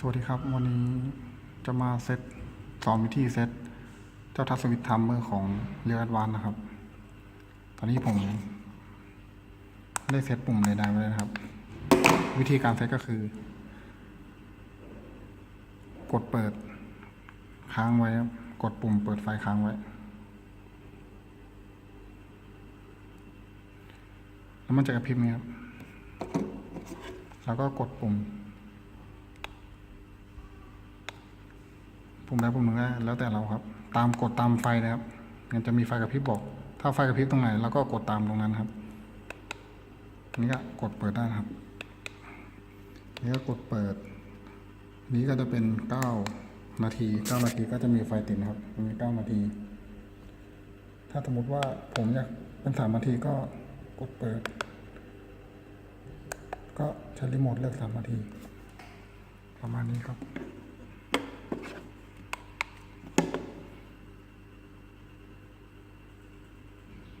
สวัสดีครับ วันนี้จะมาเซตสอนวิธีเซตเจ้าทัศวิตทัมเมอร์ของเรียลแอดวานนะครับ ตอนนี้ผม ได้เซตปุ่มใดๆไว้แล้วนะครับ วิธีการเซตก็คือ กดเปิดค้างไว้กดปุ่มเปิดไฟค้างไว้ แล้วมันจะกระพริบนี้ครับ แล้วก็กดปุ่ม ปุ่มใดปุ่มหนึ่งได้แล้วแต่เราครับ ตามกดตามไฟนะครับมันจะมีไฟกระพริบบอก ถ้าไฟกระพริบตรงไหนเราก็กดตามตรงนั้นครับนนี้ก็กดเปิดได้ครับนี่ก็กดเปิด นี้ก็จะเป็นเก้านาทีเก้านาทีก็จะมีไฟติดนะครับมีเก้านาที ถ้าสมมติว่าผมอยากเป็นสามนาทีก็กดเปิด ก็ใช้รีโมทเลือกสามนาที ประมาณนี้ครับ